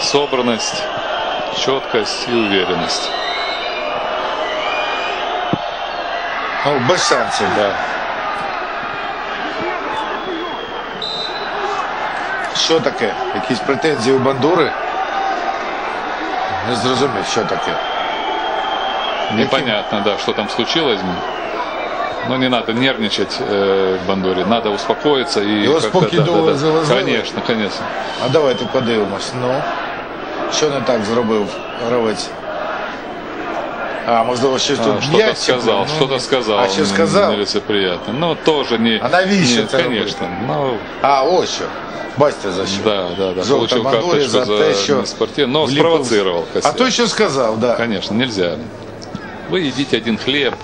собранность, четкость и уверенность. Ну, без шансів. Да. Що таке? Якісь претензії у бандури? Не зрозумів, що таке. Непонятно, да, что там случилось. Но не надо нервничать э, в Бандуре, надо успокоиться и Его как-то, спокій да, довго да, да. завезли? Конечно, конечно. А давайте подивимось. Ну, що не так зробив гравець? А, можливо, щось А, тут что-то м'яч сказал, чіпив? Ну, что-то сказал. А що н- сказав? Нелицеприятно. Ну, тоже не... А навіщо не- це Конечно. Ну, А, ось що. Бачите за що. да, да, да. Жовта Получил Бандурі карточку за за, те, що неспортивно, но вліпив- спровоцировал А Костя. той, що сказав, да. Конечно, нельзя. Вы едите один хлеб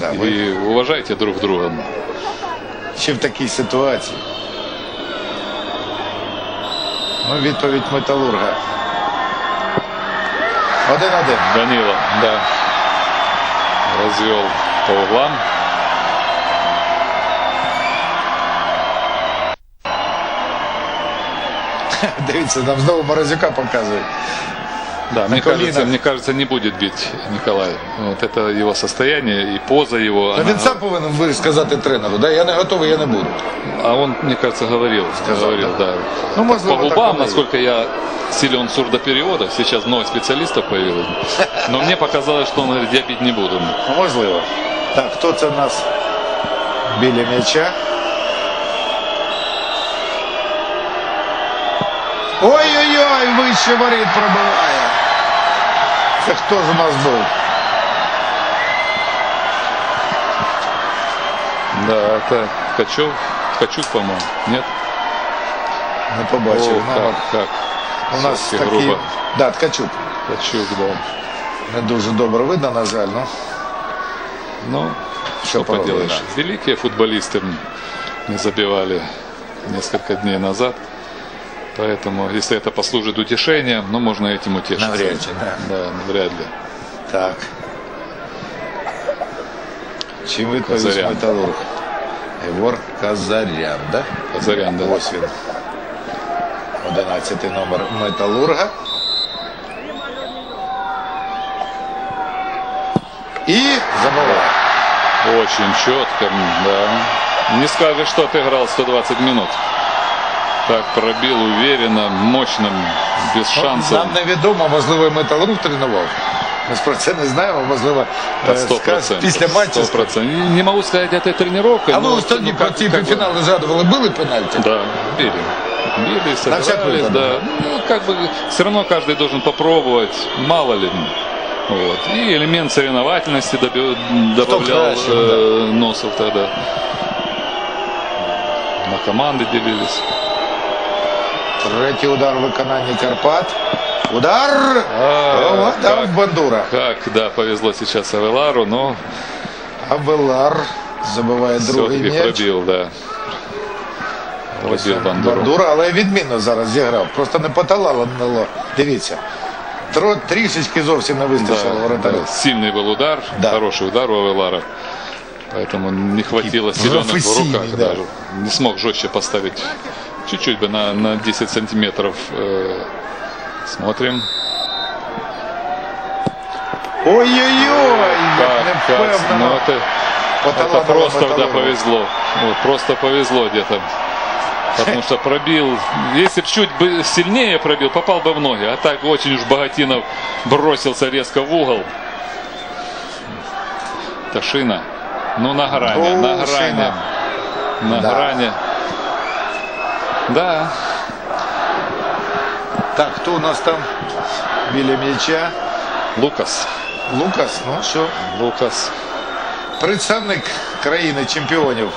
Да, и ви уважайте друг друга. ще в такій ситуації. Ну, відповідь металурга. Один-один. Данила, да, развел по углам. Дивіться, нам знову Морозюка показують. Да, мне кажется, мне кажется, не будет бить Николай. Вот это его состояние и поза его. Та она- він сам повинен ви- сказати тренеру, да? я не готовий, я не буду. А он, мне кажется, говорил, Сказал, говорил, да. да. Ну, по так губам, оно и насколько я силен сурдоперевода, сейчас много специалистов появилось. Но мне показалось, что он говорит, я бить не буду. Ну, можливо. Так, хто це в нас біля м'яча? Ой-ой-ой, вище воріт пробиває. Це хто з нас був? Да, это Ткачев, Ткачук, по-моему, нет? Не побачив. О, Ну, как, как. у нас Все-таки такий... грубо. Да, Ткачук. Ткачук, да. Не дуже добре видно, на жаль. Ну, Ну, Что что поделаешь. поделаешь. Великие футболисты не забивали несколько дней назад. Поэтому, если это послужит утешением, ну, можно этим утешиться. Навряд чи, да. Да, навряд ли. так. Чим відповість Казарян. металург? Егор Казарян, да? Казарян, да. Ось він. 11 номер металурга. І забиває. Очень четко, да. Не скажешь, что отыграл 120 минут. Так пробил уверенно, мощно, без шансов. Нам невідомо, можливо, і металург тренував. Ми ж про це не знаємо, можливо, Да, е, Сто сказ- процентов. після матчу. Сто процентов. Не могу сказать, это тренировка. А ви но, у тоді ну, про как- ті как бы- півфінали згадували, били пенальті? Да, били. Били, всяк собирались, выпадок. да. Ну, как бы, все равно каждый должен попробовать, мало ли. Вот. И элемент соревновательности доби- добавлял кращим, э, Носов тогда. На команды делились. Третій удар у виконанні Карпат. Удар! А, О, дав как, Бандура. как, да, повезло сейчас Авелару, но Авелар забиває другий все-таки м'яч. пробил, да. Ось Пробил він, Бандуру. Бандура, але відмінно зараз зіграв. Просто не поталало. Дивіться. Тро, трішечки зовсім не вистачило Да, воротарю. да, сильный был удар, Да. хороший удар у Авелара. Поэтому не хватило И силенок в профессийный, руках. да. даже. Не смог жестче поставить. Чуть-чуть бы на, на 10 сантиметров. э, смотрим. Ой-ой-ой! Как, как, ну, это, это просто да, повезло. Вот, просто повезло где-то. Потому что пробил, если бы чуть бы сильнее пробил, попал бы в ноги. А так очень уж Богатинов бросился резко в угол. Ташина. Ну, на грани, на грани. Шина. На Да. грани. Да, Так, хто у нас там біля м'яча? Лукас. Лукас, ну що, Лукас. представник країни чемпіонів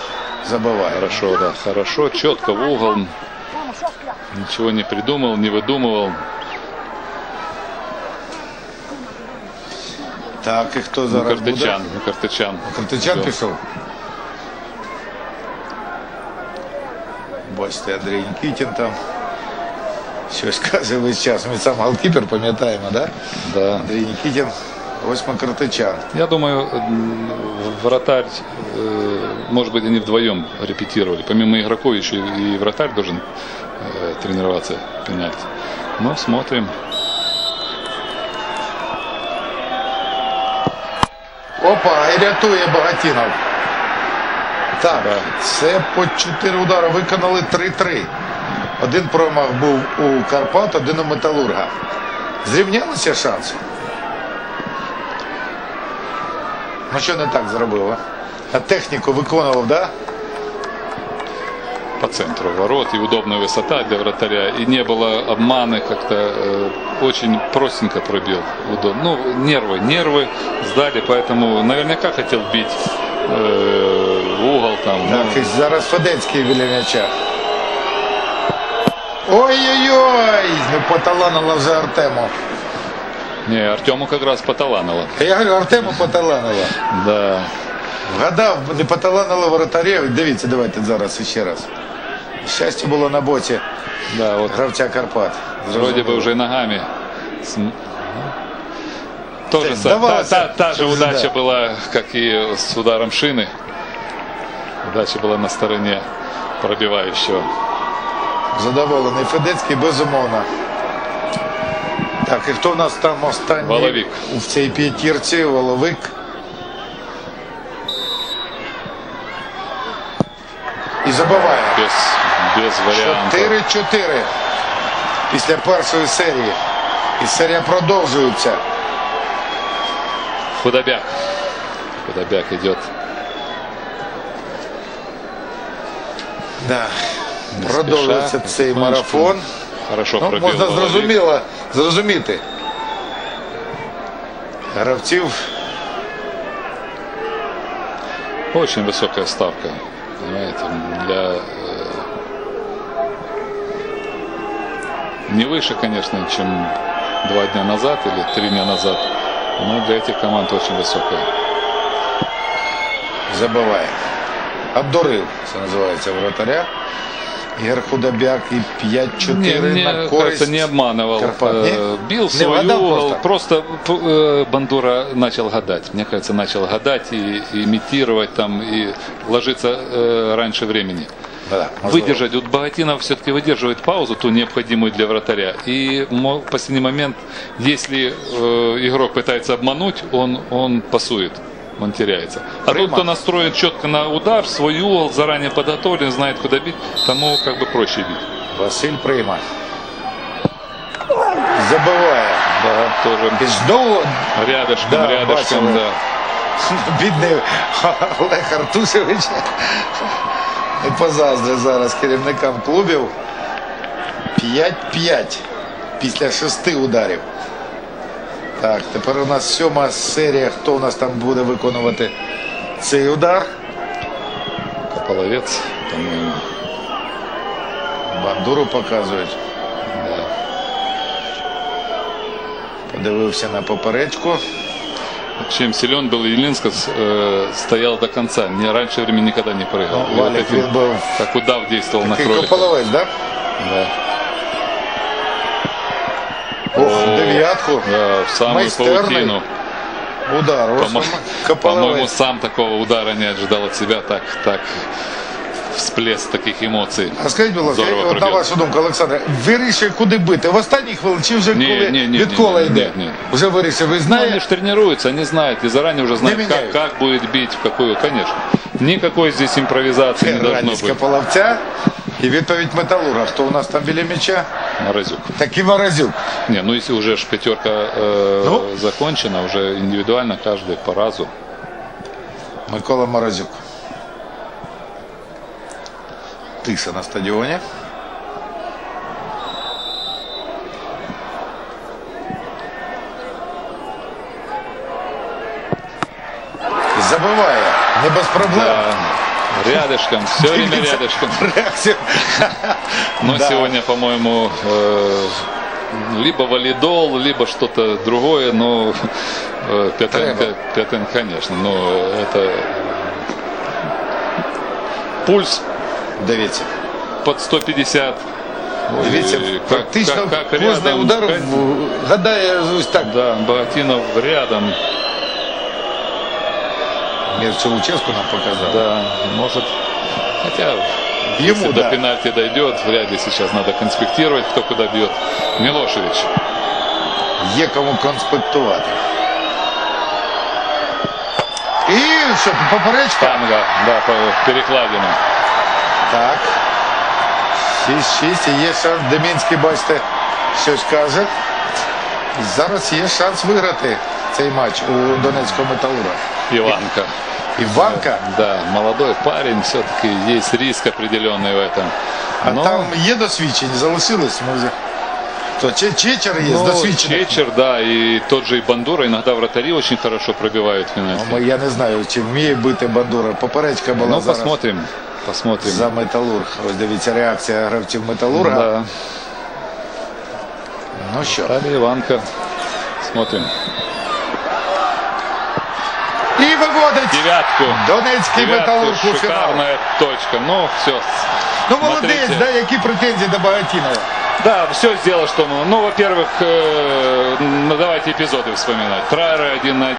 забиває. Хорошо, да, хорошо. Четко в угол. Ничего не придумал, не выдумывал. Так, і хто зараз Картычан, буде? Картычан. Картичан Всё. пішов. Бачите, Андрій Нікітін там. Щось каже весь час. Ми сам голкіпер, пам'ятаємо, да? Да. Андрій Нікітін Ось Макартичан. Я думаю, м, вратарь, э, может быть, они вдвоем репетировали. Помимо игроков еще и вратарь должен э, тренироваться пенальти. Но смотрим. Опа, і рятує Багатінов. Так, це по 4 удари виконали 3-3. Один промах був у Карпат, один у Металурга. Зрівнялися шанси. Ну що не так зробив, а? А техніку виконував, да? по центру ворот и удобная высота для вратаря. И не было обмана, как-то э, очень простенько пробил. Удобно. Ну, нервы, нервы сдали, поэтому наверняка хотел бить э, в угол там. ну, Так, і зараз Федецький біля м'яча. Ой-ой-ой! Ну поталанило вже Артему. не, Артему как раз поталанило. Я говорю, Артему поталанило. Да. Вгадав, не поталанило воротарів. Дивіться, давайте зараз ще раз. Щастя було на боці Да, вот гравця Карпат. вроде бы уже и ногами. С- ну, Тоже Так, са- давалось, та, та, та же да. удача была, как и с ударом шины. Удача была на стороне пробивающего. Задоволений Федецький, безумовно. Так, і хто у нас там останній Воловик. в цій п'ятірці? Воловик. І забиває. Без, без вариантов. 4-4 після першої серії. І серія продовжується. Худобяк. Худобяк идет. Да. Не Продовжується спеша, цей потихонечку. марафон. Хорошо Ну, пробил. можна Воловик. зрозуміло, зрозуміти. Гравців Очень высокая ставка. Понимаете, для... э, Не выше, конечно, чем два дня назад или три дня назад. Но для этих команд очень высокая. забиває. Обдурив, це називається вратаря. Ігор Худобяк і 5-4 Не, на мне користь. кажется, не обманывал. Карпат, не? Э, Бил в Не свой вгадав угол. просто? Просто, п- э, Бандура начал гадать. Мне кажется, начал гадать и, и имитировать там и ложиться э, раньше времени. Да, можливо. Выдержать. Вот Богатинов все-таки выдерживает паузу, ту необходимую для вратаря. И мо- в последний момент, если э, игрок пытается обмануть, он, он пасует. Он теряется. А Прима. тот, кто настроен четко на удар, свой угол, заранее подготовлен, знает, куда бить, тому как бы проще бить. Василь Прима. Забиває. Да, тоже І знову рядышком, Да, рядышком, бачили. да. бідний Олег Артусович. Не позаздри зараз керівникам клубів. 5-5 після шести ударів. Так, тепер у нас сьома серія. Хто у нас там буде виконувати цей удар? Половец, по-моему. Бандуру показують. Да. Подивився на поперечку. Чем силен был Елинсков, э, стоял до конца. Не раньше времени никогда не прыгал. Ну, вот Валик этим, він був как удав действовал на кролика. кополовець, да? Да. Ох, О, дев'ятку. Да, в самую Майстерный. паутину. Удар. Ось По-мо- Кополовець. По-моему, сам такого удара не ожидал от себя. Так, так всплеск таких эмоций. А скажіть, будь ласка, Здорово от на пробив. вашу думку, Олександр, вирішує, куди бити? В останній хвилині чи вже Ні, коли ні, ні, від ні, кола ні, йде? ні, ні. Вже вирішив. Ви Ну, они знаєте? же тренируются, они знают и заранее уже знают, как, меняют. как будет бить, в какую. Конечно. Никакой здесь импровизации не должно Радість быть. Кополовця і відповідь Металурга. Хто у нас там біля м'яча? Морозюк. Так і Морозюк. Не, ну если уже ж пятерка э, Ну? закончена, уже индивидуально каждый по разу. Микола Морозюк. Тиса на стадіоні. Забиває. Не без проблем. Да, рядышком, все время Дивіться, рядышком. Реакцію. Но Да. сегодня, по-моему, э, либо валидол, либо что-то другое, но э, Пятенко, Треба. Пятенко, конечно, но это пульс Дивіться. под 150, Ой, Дивіться, как- практично как- как кожний рядом, удар как- в- гадає ось так. Да, Богатинов рядом. Мір Челучевську нам показав. Да, может. Хотя, Ему, если да. до пенальти дойдет, вряд ли сейчас надо конспектировать, кто куда бьет. Милошевич. Є кому конспектувати. І що, поперечка? Танго, да, по перекладину. Так. 6-6 і є шанс. Демінський, бачите, щось каже. Зараз є шанс виграти цей матч у Донецького металура. Иванка. Іванка, Да, молодой парень, все-таки есть риск определенный в этом. а Но, там є досвідчені, залишились. Може. То Че- Чечер є з ну, досвідчених. Чечер, да, и тот же и Бандура, иногда вратари очень хорошо пробивают пенальти. Ну, Я не знаю, чи вміє бити Бандура. Поперечка була Ну, зараз посмотрим, посмотрим. за металург. Ось дивіться реакція гравців металурга. Да, Ну що, Далее Иванка. Смотрим. і виводить Девятку. Донецький Девятку, металург у фінал. шикарная точка. Ну, все. Ну молодець, Смотрите. да, які претензії до Багатінова. Да, все сделал, что... Ну, во-первых, э, ну, давайте эпизоды вспоминать. Трайеры один на